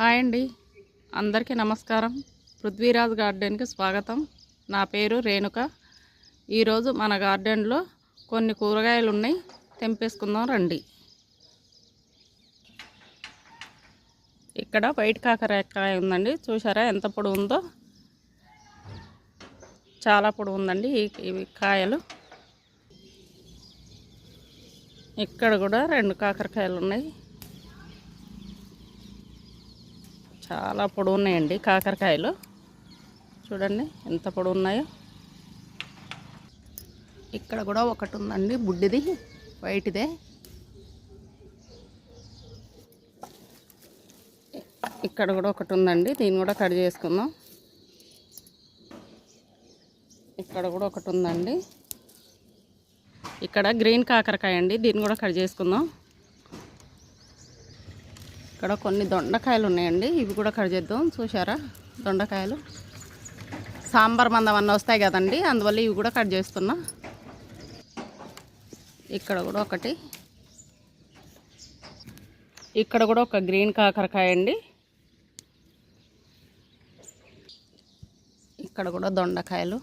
Hi అండి. అందరికీ నమస్కారం. పృథ్వీరాజ్ గార్డెన్కి స్వాగతం. నా పేరు రేణుక. ఈరోజు మన గార్డెన్లో కొన్ని కూరగాయలు ఉన్నాయి తెంపేసుకుందాం రండి. ఇక్కడ వైట్ కాకరకాయ ఉందండి. చూసారా ఎంత పొడి ఉందో? చాలా పొడి ఉందండి ఈ ఇవి కాయలు. ఇక్కడ కూడా రెండు కాకరకాయలు ఉన్నాయి చాలా పొడవు ఉన్నాయండి కాకరకాయలు. చూడండి ఎంత పొడవు ఉన్నాయో ఇక్కడ కూడా ఒకటి ఉందండి బుడ్డిది వైట్దే. ఇక్కడ కూడా ఒకటి ఉందండి దీన్ని కూడా కట్ చేసుకుందాం. ఇక్కడ కూడా ఒకటి ఉందండి ఇక్కడ గ్రీన్ కాకరకాయ అండి దీన్ని కూడా కట్ చేసుకుందాం. ఇక్కడ కొన్ని దొండకాయలు ఉన్నాయండి. ఇవి కూడా కట్ చేద్దాం. చూసారా దొండకాయలు. సాంబార్ మందం అన్న వస్తాయి కదండి. అందువల్ల ఇవి కూడా కట్ చేస్తున్నా. ఇక్కడ కూడా ఒకటి. ఇక్కడ కూడా ఒక గ్రీన్ కాకరకాయ అండి. ఇక్కడ కూడా దొండకాయలు.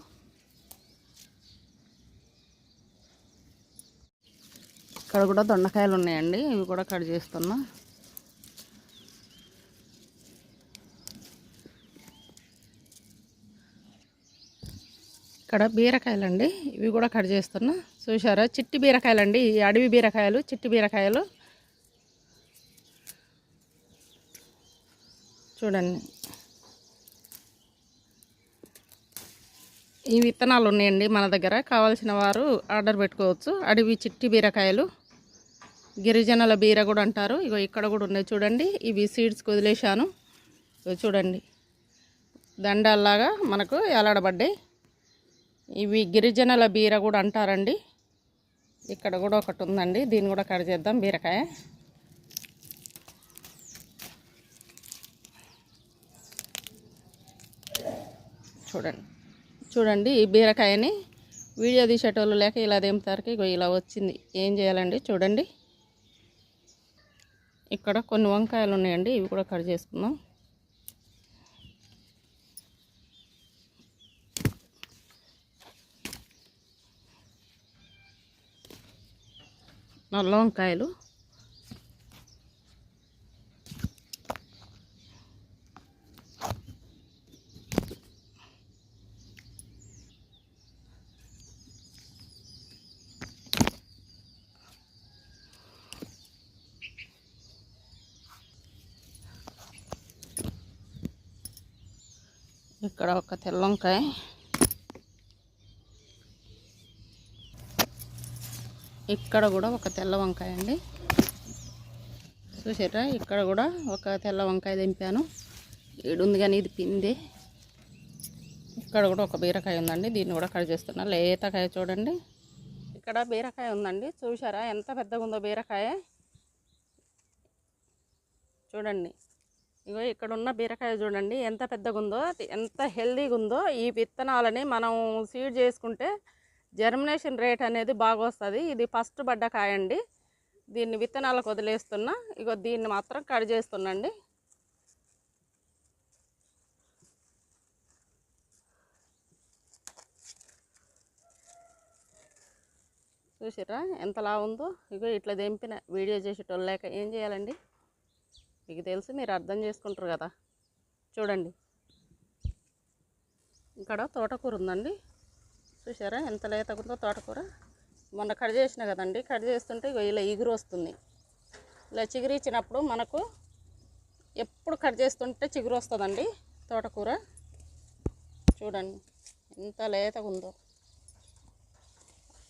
ఇక్కడ కూడా దొండకాయలు ఉన్నాయండి. ఇవి కూడా కట్ చేస్తున్నా. ఇక్కడ బీరకాయలండి. ఇవి కూడా కట్ చేస్తున్నా. చూసారా చిట్టి బీరకాయలండి. ఈ అడవి బీరకాయలు చిట్టి బీరకాయలు. చూడండి. ఈ విత్తనాలు ఉన్నాయండి మన దగ్గర. కావాల్సిన వారు ఆర్డర్ పెట్టుకోవచ్చు. అడవి చిట్టి బీరకాయలు. గిరిజనుల బీర కూడా అంటారు. ఇగో ఇక్కడ కూడా ఉన్నాయి చూడండి. ఇవి సీడ్స్ వదిలేశాను. చూడండి. దండాల్లాగా మనకు ఎలాడబడ్డాయి ఇవి గిరిజనుల బీర కూడా అంటారండి. ఇక్కడ కూడా ఒకటి ఉందండి. దీన్ని కూడా కట్ చేద్దాం బీరకాయ. చూడండి. చూడండి ఈ బీరకాయని వీడియో తీసేటోళ్ళు లేక ఇలా దింపుతారికి ఇగో ఇలా వచ్చింది. ఏం చేయాలండి? చూడండి. ఇక్కడ కొన్ని వంకాయలు ఉన్నాయండి. ఇవి కూడా కట్ చేసుకుందాం. నల్ల వంకాయలు ఇక్కడ ఒక తెల్ల వంకాయ ఇక్కడ కూడా ఒక తెల్ల వంకాయ అండి. చూసారా? ఇక్కడ కూడా ఒక తెల్ల వంకాయ దింపాను. ఏడుంది కానీ ఇది పింది ఇక్కడ కూడా ఒక బీరకాయ ఉందండి. దీన్ని కూడా కట్ చేస్తున్నా. లేతకాయ చూడండి. ఇక్కడ బీరకాయ ఉందండి. చూసారా? ఎంత పెద్దగా ఉందో బీరకాయ. చూడండి. ఇగో ఇక్కడ ఉన్న బీరకాయ చూడండి. ఎంత పెద్దగా ఉందో ఎంత హెల్దీగా ఉందో ఈ విత్తనాలని మనం సీడ్ చేసుకుంటే జర్మినేషన్ రేట్ అనేది బాగా వస్తుంది ఇది ఫస్ట్ పడ్డ కాయ అండి దీన్ని విత్తనాలకు వదిలేస్తున్నా. ఇగో దీన్ని మాత్రం కట్ చేస్తున్నాండి. చూసిరా ఎంతలా ఉందో? ఇగో ఇట్లా దింపిన వీడియో చేసేటోళ్ళు లేక ఏం చేయాలండి? మీకు తెలుసు మీరు అర్థం చేసుకుంటారు కదా. చూడండి. ఇక్కడ తోటకూర ఉందండి. చూసారా ఎంత లేత ఉందో తోటకూర. మొన్న కట్ చేసిన కదండి. కట్ చేస్తుంటే ఇలా ఎగురు వస్తుంది. ఇలా చిగురిచ్చినప్పుడు మనకు ఎప్పుడు కట్ చేస్తుంటే చిగురు వస్తుందండి తోటకూర. చూడండి ఎంత లేతగా ఉందో.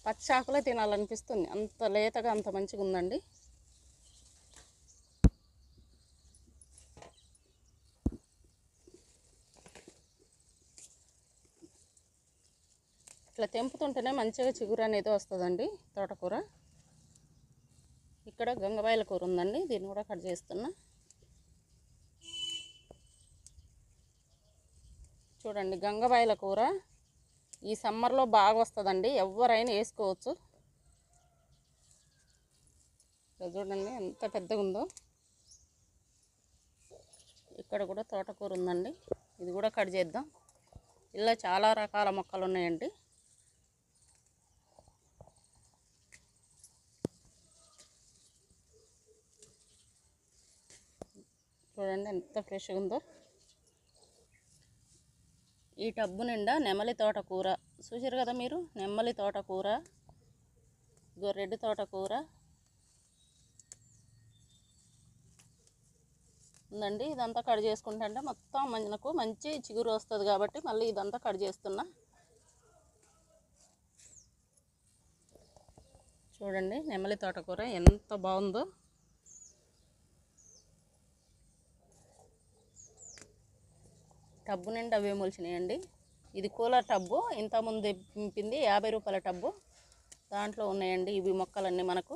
పచ్చాకులే తినాలనిపిస్తుంది. అంత లేతగా అంత మంచిగా ఉందండి ఇట్లా తెంపుతుంటేనే మంచిగా చిగురు అనేది వస్తుందండి తోటకూర. ఇక్కడ గంగబాయల కూర ఉందండి దీన్ని కూడా కట్ చేస్తున్నా. చూడండి గంగబాయల కూర. ఈ సమ్మర్లో బాగా వస్తుందండి ఎవరైనా వేసుకోవచ్చు. చూడండి ఎంత పెద్దగా ఉందో. ఇక్కడ కూడా తోటకూర ఉందండి ఇది కూడా కట్ చేద్దాం. ఇలా చాలా రకాల మొక్కలు ఉన్నాయండి. చూడండి ఎంత ఫ్రెష్గా ఉందో. ఈ టబ్బు నిండా నెమలి తోటకూర. చూసారు కదా మీరు? నెమ్మలి తోటకూర గొర్రెడ్డి తోటకూర. ఉందండి ఇదంతా కట్ చేసుకుంటే మొత్తం మనకు మంచి చిగురు వస్తుంది కాబట్టి మళ్ళీ ఇదంతా కట్ చేస్తున్నా. చూడండి నెమలి తోటకూర ఎంత బాగుందో. టబ్బు నిండా అవే మొలిచినాయండి? ఇది కూలర్ టబ్బు ఇంతకుముందు నింపింది యాభై రూపాయల టబ్బు. దాంట్లో ఉన్నాయండి ఇవి మొక్కలన్నీ మనకు.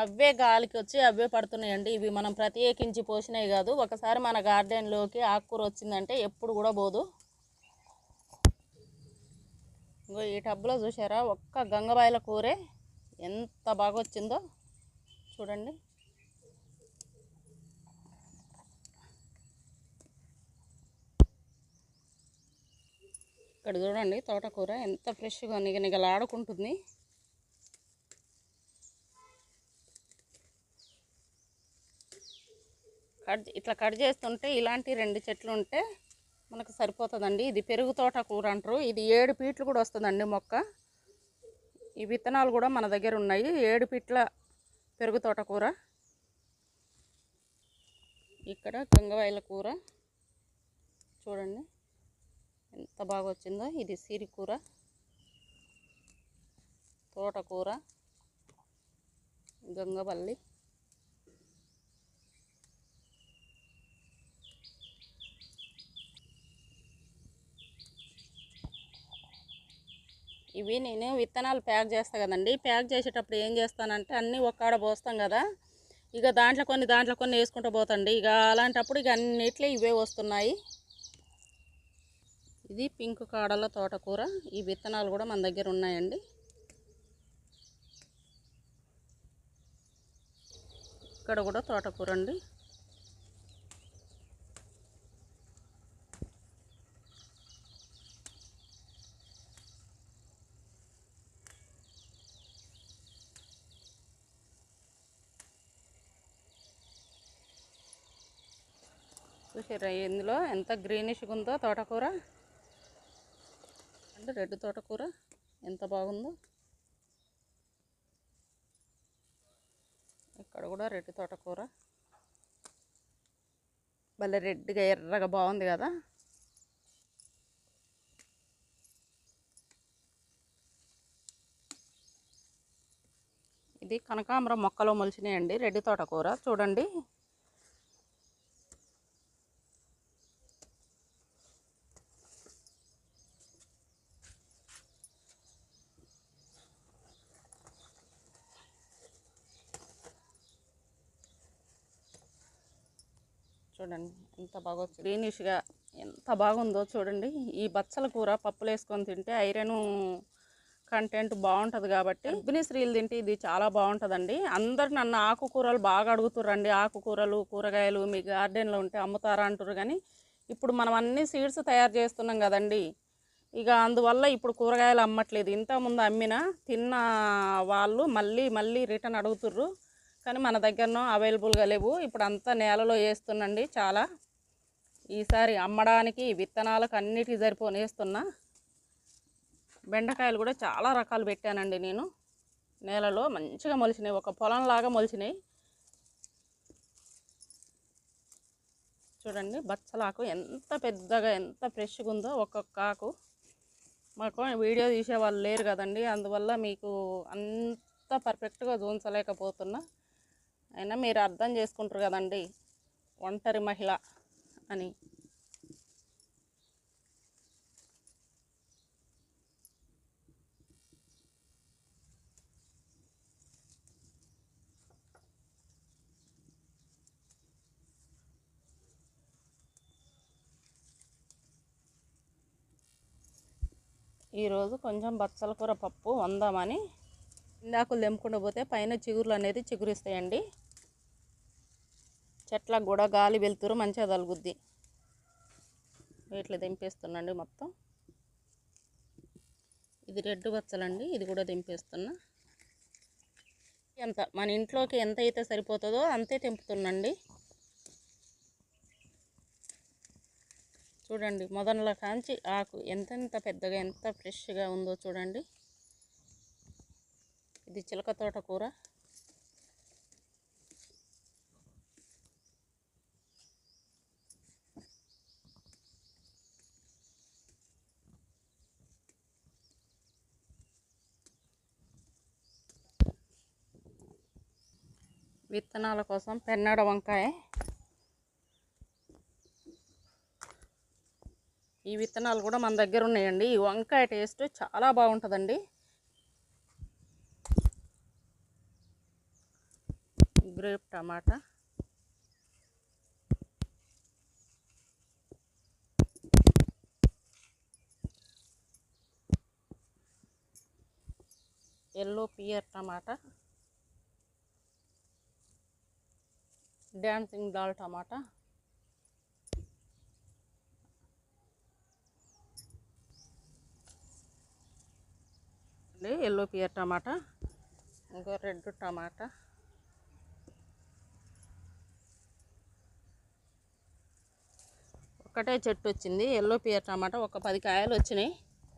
అవే గాలికి వచ్చి అవే పడుతున్నాయండి. ఇవి మనం ప్రత్యేకించి పోసినవి కాదు. ఒకసారి మన గార్డెన్లోకి ఆకుకూర వచ్చిందంటే ఎప్పుడు కూడా పోదు. ఇంకో ఈ టబ్లో చూసారా ఒక్క గంగబాయిల కూరే ఎంత బాగా వచ్చిందో చూడండి. ఇక్కడ చూడండి తోటకూర ఎంత ఫ్రెష్గా నిగనిగలాడుకుంటుంది. కట్ ఇట్లా కట్ చేస్తుంటే ఇలాంటి రెండు చెట్లు ఉంటే మనకు సరిపోతుందండి. ఇది పెరుగు తోట కూర అంటారు. ఇది ఏడు పీట్లు కూడా వస్తుందండి మొక్క. ఈ విత్తనాలు కూడా మన దగ్గర ఉన్నాయి. ఏడు పీట్ల పెరుగు తోట కూర ఇక్కడ గంగవాయల కూర. చూడండి. ఎంత బాగా వచ్చిందో ఇది సిరికూర తోటకూర గంగవల్లి. ఇవి నేను విత్తనాలు ప్యాక్ చేస్తాను కదండి. ప్యాక్ చేసేటప్పుడు ఏం చేస్తానంటే అన్నీ ఒక్కాడ పోస్తాం కదా. ఇక దాంట్లో కొన్ని దాంట్లో కొన్ని వేసుకుంటూ పోతండి. ఇక అలాంటప్పుడు ఇక అన్నిట్లో ఇవే వస్తున్నాయి. ఇది పింక్ కాడల తోటకూర. ఈ విత్తనాలు కూడా మన దగ్గర ఉన్నాయండి. ఇక్కడ కూడా తోటకూర అండి. చూసారా ఇందులో ఎంత గ్రీనిష్గా ఉందో తోటకూర. అంటే రెడ్ తోటకూర ఎంత బాగుందో. ఇక్కడ కూడా రెడ్ తోటకూర. భలే రెడ్గా ఎర్రగా బాగుంది కదా. ఇది కనకాంబరం మొక్కలో మొలిచినాయండి రెడ్ తోటకూర. చూడండి. చూడండి ఎంత బాగా గ్రీనిష్గా ఎంత బాగుందో చూడండి. ఈ బచ్చల కూర పప్పులు వేసుకొని తింటే ఐరన్ కంటెంట్ బాగుంటుంది కాబట్టి గర్భిణీ స్త్రీలు తింటే ఇది చాలా బాగుంటుందండి. అందరు నన్ను ఆకుకూరలు బాగా అడుగుతుర్రండి. ఆకుకూరలు కూరగాయలు మీ గార్డెన్లో ఉంటే అమ్ముతారా అంటారు కానీ ఇప్పుడు మనం అన్ని సీడ్స్ తయారు చేస్తున్నాం కదండి. ఇక అందువల్ల ఇప్పుడు కూరగాయలు అమ్మట్లేదు. ఇంతకుముందు అమ్మిన తిన్న వాళ్ళు మళ్ళీ మళ్ళీ రిటర్న్ అడుగుతుర్రు. కానీ మన దగ్గరనో అవైలబుల్గా లేవు. ఇప్పుడు అంతా నేలలో వేస్తున్నండి చాలా. ఈసారి అమ్మడానికి విత్తనాలకు అన్నిటికీ సరిపోని వేస్తున్నా బెండకాయలు కూడా చాలా రకాలు పెట్టానండి నేను. నేలలో మంచిగా మొలిచినాయి ఒక పొలంలాగా మొలిచినాయి చూడండి బచ్చలాకు ఎంత పెద్దగా ఎంత ఫ్రెష్గా ఉందో ఒక్కొక్క ఆకు మాకు వీడియో తీసే వాళ్ళు లేరు కదండి. అందువల్ల మీకు అంత పర్ఫెక్ట్గా చూపించలేకపోతున్నా. అయినా మీరు అర్థం చేసుకుంటారు కదండి. ఒంటరి మహిళ అని. ఈరోజు కొంచెం బచ్చల కూర పప్పు వందామని ఇందాకులు తెంపుకుంటూ పోతే పైన చిగురులు అనేది చిగురిస్తాయండి. చెట్లకు కూడా గాలి వెళ్తురు మంచిగా తలుగుద్ది. ఇట్లా దింపేస్తున్నాండి మొత్తం. ఇది రెడ్ బచ్చలండి ఇది కూడా దింపేస్తున్నా. ఎంత మన ఇంట్లోకి ఎంత అయితే సరిపోతుందో అంతే తెంపుతున్నాండి. చూడండి మొదట్లో కాంచి ఆకు ఎంతెంత పెద్దగా ఎంత ఫ్రెష్గా ఉందో చూడండి. ఇది చిలక తోట కూర. విత్తనాల కోసం పెన్నడ వంకాయ. ఈ విత్తనాలు కూడా మన దగ్గర ఉన్నాయండి. ఈ వంకాయ టేస్ట్ చాలా బాగుంటుందండి. గ్రేప్ టమాటా ఎల్లో పియర్ టమాటా. డ్యాన్సింగ్ దాల్ టమాటా. ఎల్లో పియర్ టమాటా. ఇంకో రెడ్ టమాటా. ఒకటే చెట్టు వచ్చింది. ఎల్లో పియర్ టమాటా ఒక పది కాయలు వచ్చినాయి.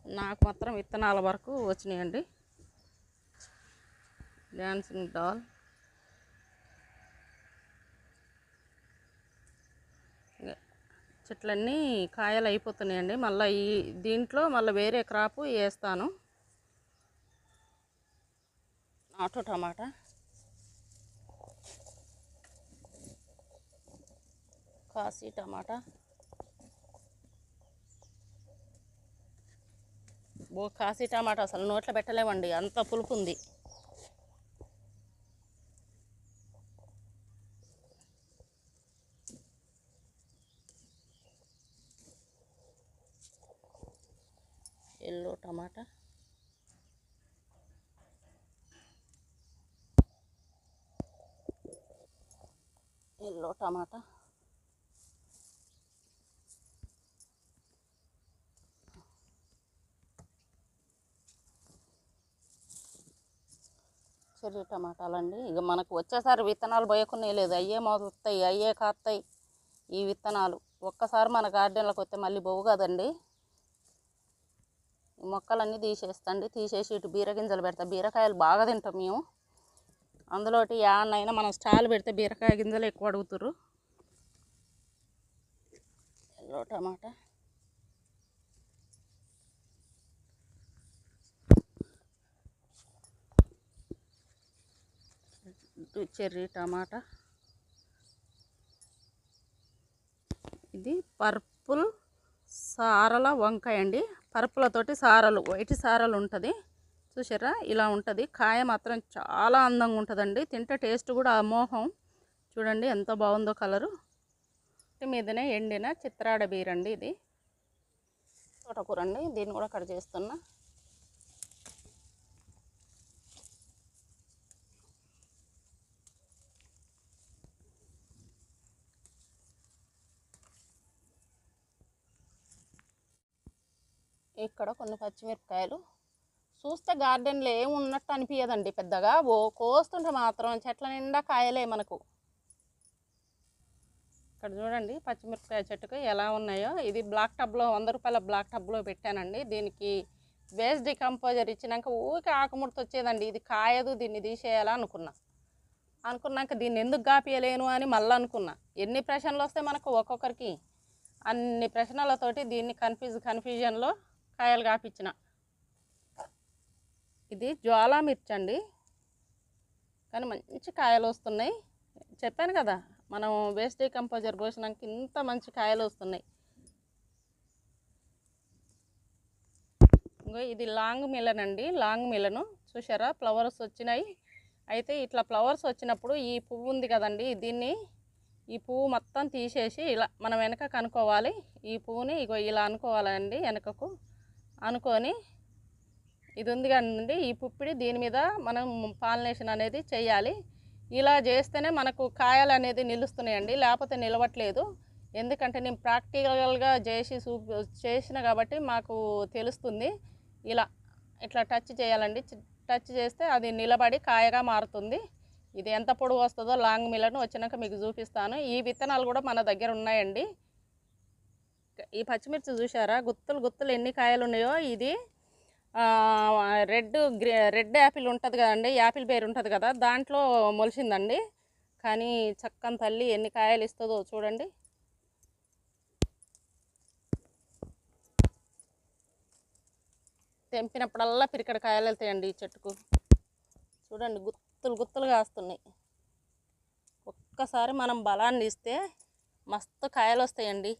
నాకు మాత్రం విత్తనాల వరకు వచ్చినాయండి. Dancing doll. చెట్లన్నీ కాయలు అయిపోతున్నాయండి. మళ్ళీ ఈ దీంట్లో మళ్ళీ వేరే క్రాపు వేస్తాను. ఆటో టమాటా. కాశీ టమాటా. ఓ కాశీ టమాటా అసలు నోట్లో పెట్టలేమండి అంత పులుపు ఉంది ఎల్లో టమాటా. ఎల్లో టమాటా. చెర్రీ టమాటాలండి. ఇక మనకు వచ్చేసారి విత్తనాలు పోయకునే లేదు. అయ్యే మొదలుతాయి అయ్యే కాస్తాయి ఈ విత్తనాలు. ఒక్కసారి మన గార్డెన్లోకి వస్తే మళ్ళీ బొవ్వు కదండి. ఈ మొక్కలన్నీ తీసేస్తండి. తీసేసి ఇటు బీరగింజలు పెడతా. బీరకాయలు బాగా తింటాం మేము. అందులోటి యాన్నైనా మనం స్టాల్ పెడితే బీరకాయ గింజలు ఎక్కువ అడుగుతారు ఎల్లో టమాటా ఇటు చెర్రీ టమాటా. ఇది పర్పుల్ సారల వంకాయ అండి. పర్పులతోటి సారలు వైట్ సారలు ఉంటుంది. చూసారా ఇలా ఉంటుంది. కాయ మాత్రం చాలా అందంగా ఉంటుందండి. తింటే టేస్ట్ కూడా అమోహం చూడండి ఎంత బాగుందో కలరు. మీదనే ఎండిన చిత్రాడ బీరండి ఇది. తోటకూర అండి. దీన్ని కూడా కట్ చేస్తున్నా. ఇక్కడ కొన్ని పచ్చిమిరపకాయలు. చూస్తే గార్డెన్లో ఏం ఉన్నట్టు అనిపించదండి పెద్దగా. ఓ కోస్తుంటే మాత్రం చెట్ల నిండా కాయలే మనకు. ఇక్కడ చూడండి పచ్చిమిరపకాయ చెట్టుకు ఎలా ఉన్నాయో. ఇది బ్లాక్ టబ్లో వంద రూపాయల బ్లాక్ టబ్లో పెట్టానండి. దీనికి వేస్ట్ డికంపోజర్ ఇచ్చినాక ఊరికే ఆకుముడత వచ్చేదండి. ఇది కాయదు దీన్ని తీసేయాలా అనుకున్నా. అనుకున్నాక దీన్ని ఎందుకు గాపియలేను అని మళ్ళీ అనుకున్నా. ఎన్ని ప్రశ్నలు వస్తే మనకు ఒక్కొక్కరికి. అన్ని ప్రశ్నలతోటి దీన్ని కన్ఫ్యూజ్ కన్ఫ్యూజన్లో కాయలు కాపించిన ఇది జ్వాలా మిర్చి అండి కానీ మంచి కాయలు వస్తున్నాయి. చెప్పాను కదా మనం వేస్ట్ కంపోజర్ పోసినాక ఇంత మంచి కాయలు వస్తున్నాయి. ఇంకో ఇది లాంగ్ మిలన్ అండి లాంగ్ మిలను. చూసారా ఫ్లవర్స్ వచ్చినాయి. అయితే ఇట్లా ఫ్లవర్స్ వచ్చినప్పుడు ఈ పువ్వు ఉంది కదండి దీన్ని ఈ పువ్వు మొత్తం తీసేసి ఇలా మనం వెనక కనుక్కోవాలి. ఈ పువ్వుని ఇగో ఇలా అనుకోవాలండి వెనకకు. అనుకొని ఇది ఉంది కదండి. ఈ పుప్పిడి దీని మీద మనం పాలినేషన్ అనేది చేయాలి. ఇలా చేస్తేనే మనకు కాయలు అనేది నిలుస్తున్నాయండి. లేకపోతే నిలవట్లేదు. ఎందుకంటే నేను ప్రాక్టికల్గా చేసి చూ చేసిన కాబట్టి మాకు తెలుస్తుంది. ఇలా ఇట్లా టచ్ చేయాలండి. టచ్ చేస్తే అది నిలబడి కాయగా మారుతుంది. ఇది ఎంత పొడుగు వస్తుందో లాంగ్ మిలను వచ్చినాక మీకు చూపిస్తాను. ఈ విత్తనాలు కూడా మన దగ్గర ఉన్నాయండి. ఈ పచ్చిమిర్చి చూసారా గుత్తులు గుత్తులు ఎన్ని కాయలు ఉన్నాయో ఇది రెడ్ రెడ్ యాపిల్ ఉంటుంది కదండి యాపిల్ పేరు ఉంటుంది కదా దాంట్లో మొలిచిందండి కానీ చక్కని తల్లి ఎన్ని కాయలు ఇస్తుందో చూడండి. తెంపినప్పుడల్లా పిరికడ కాయలు వెళ్తాయండి ఈ చెట్టుకు. చూడండి గుత్తులు గుత్తులు కాస్తున్నాయి. ఒక్కసారి మనం బలాన్ని ఇస్తే మస్తు కాయలు వస్తాయండి.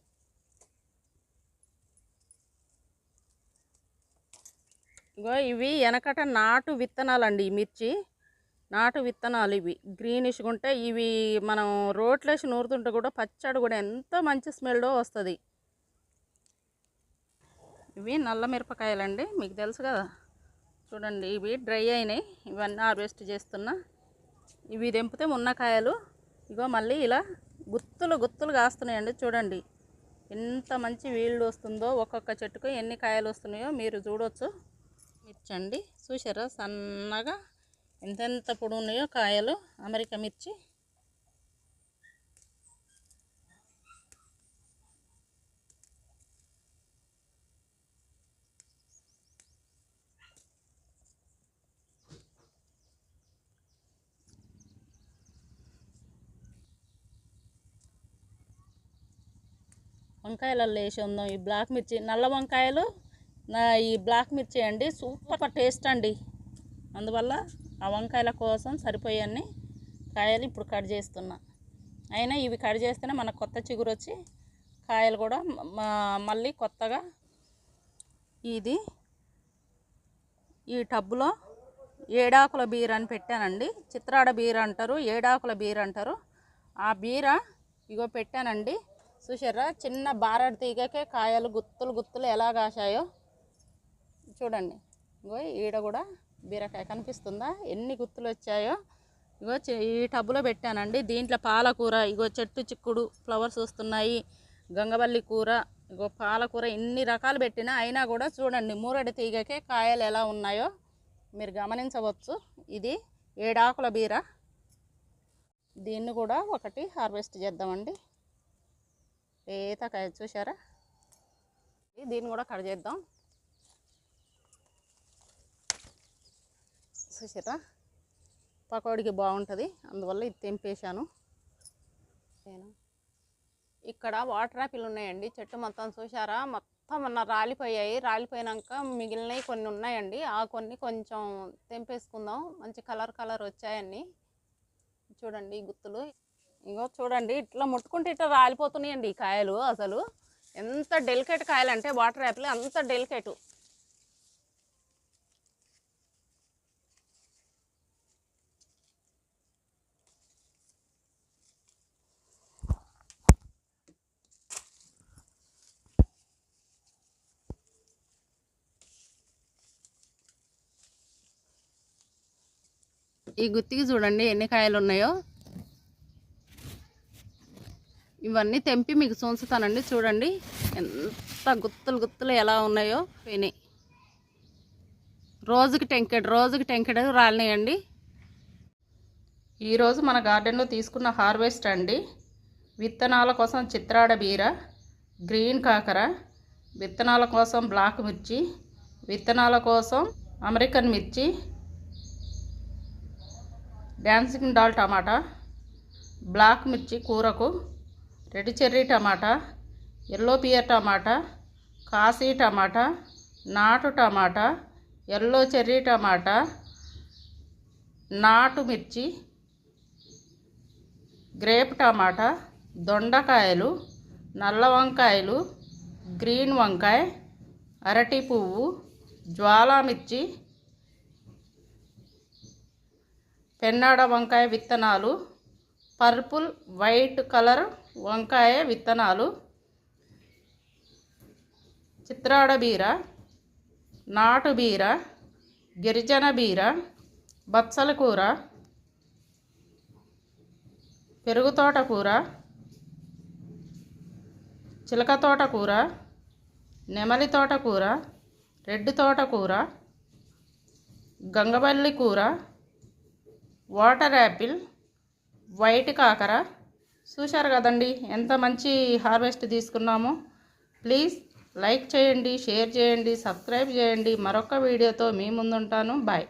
ఇగో ఇవి వెనకట నాటు విత్తనాలు అండి మిర్చి. నాటు విత్తనాలు ఇవి. గ్రీనిష్గా ఉంటే ఇవి మనం రోట్లేసి నూరుతుంటే కూడా పచ్చడి కూడా ఎంతో మంచి స్మెల్డో వస్తుంది. ఇవి నల్ల మిరపకాయలండి. మీకు తెలుసు కదా. చూడండి ఇవి డ్రై అయినాయి. ఇవన్నీ హార్వెస్ట్ చేస్తున్నా. ఇవి తెంపితే ఉన్న కాయలు ఇగో మళ్ళీ ఇలా గుత్తులు గుత్తులు కాస్తున్నాయండి చూడండి. ఎంత మంచి వీళ్ళు వస్తుందో ఒక్కొక్క చెట్టుకు ఎన్ని కాయలు వస్తున్నాయో మీరు చూడొచ్చు. మిర్చి అండి చూసారా సన్నగా ఎంతెంత పొడి ఉన్నాయో కాయలు అమెరికా మిర్చి. వంకాయలలో వేసి ఉందాం. ఈ బ్లాక్ మిర్చి నల్ల వంకాయలు నా ఈ బ్లాక్ మిర్చి అండి సూపర్ టేస్ట్ అండి. అందువల్ల ఆ వంకాయల కోసం సరిపోయాన్ని కాయలు ఇప్పుడు కట్ చేస్తున్నా. అయినా ఇవి కట్ చేస్తేనే మన కొత్త చిగురు వచ్చి కాయలు కూడా మళ్ళీ కొత్తగా ఇది ఈ టబ్బులో ఏడాకుల బీర అని పెట్టానండి. చిత్రాడ బీర అంటారు ఏడాకుల బీర అంటారు. ఆ బీర ఇగో పెట్టానండి. చూసారా చిన్న బారడి తీగకే కాయలు గుత్తులు గుత్తులు ఎలా కాశాయో. చూడండి. ఇగో ఈడ కూడా బీరకాయ కనిపిస్తుందా? ఎన్ని గుత్తులు వచ్చాయో ఇగో ఈ టబ్బులో పెట్టానండి. దీంట్లో పాలకూర ఇగో చెట్టు చిక్కుడు ఫ్లవర్స్ వస్తున్నాయి. గంగవల్లి కూర ఇగో పాలకూర ఇన్ని రకాలు పెట్టినా అయినా కూడా చూడండి మూరడి తీగకే కాయలు ఎలా ఉన్నాయో మీరు గమనించవచ్చు. ఇది ఏడాకుల బీర. దీన్ని కూడా ఒకటి హార్వెస్ట్ చేద్దామండి. లేతకాయ చూసారా దీన్ని కూడా కట్ చేద్దాం. చూసారా పకోడికి బాగుంటుంది. అందువల్ల ఇది తెంపేశాను. నేను ఇక్కడ వాటర్ యాపిల్ ఉన్నాయండి. చెట్టు మొత్తం చూసారా మొత్తం మొన్న రాలిపోయాయి. రాలిపోయినాక మిగిలినవి కొన్ని ఉన్నాయండి. ఆ కొన్ని కొంచెం తెంపేసుకుందాం. మంచి కలర్ కలర్ వచ్చాయన్ని. చూడండి గుత్తులు. ఇంకో చూడండి ఇట్లా ముట్టుకుంటే ఇట్లా రాలిపోతున్నాయండి ఈ కాయలు అసలు. ఎంత డెలికేట్ కాయలు అంటే వాటర్ యాపిల్ అంత డెలికేటు. ఈ గుత్తికి చూడండి ఎన్ని కాయలు ఉన్నాయో. ఇవన్నీ తెంపి మీకు చూంచుతానండి చూడండి ఎంత గుత్తులు గుత్తులు ఎలా ఉన్నాయో పోయినాయి. రోజుకి టెంకెడు రోజుకి టెంకెడు రాలినాయండి. ఈరోజు మన గార్డెన్లో తీసుకున్న హార్వెస్ట్ అండి. విత్తనాల కోసం చిత్రాడ బీర గ్రీన్ కాకర విత్తనాల కోసం బ్లాక్ మిర్చి విత్తనాల కోసం అమెరికన్ మిర్చి డ్యాన్సింగ్ డాల్ టమాటా బ్లాక్ మిర్చి కూరకు red cherry tomato yellow pear tomato Kashi tomato నాటు టమాటా ఎల్లో చెర్రీ టమాటా నాటు మిర్చి గ్రేప్ టమాటా దొండకాయలు నల్ల వంకాయలు గ్రీన్ వంకాయ అరటి పువ్వు జ్వాలామిర్చి పెన్నాడ వంకాయ విత్తనాలు పర్పుల్ వైట్ కలర్ వంకాయ విత్తనాలు చిత్రాడ బీర నాటు బీర గిరిజన బీర బచ్చల కూర పెరుగు తోటకూర చిలక తోటకూర నెమలి తోటకూర రెడ్ తోటకూర గంగవల్లి కూర వాటర్ యాపిల్ వైట్ కాకర. చూశారు కదండి ఎంత మంచి హార్వెస్ట్ తీసుకున్నామో. ప్లీజ్ లైక్ చేయండి షేర్ చేయండి సబ్స్క్రైబ్ చేయండి. మరొక వీడియోతో మీ ముందుంటాను. బాయ్.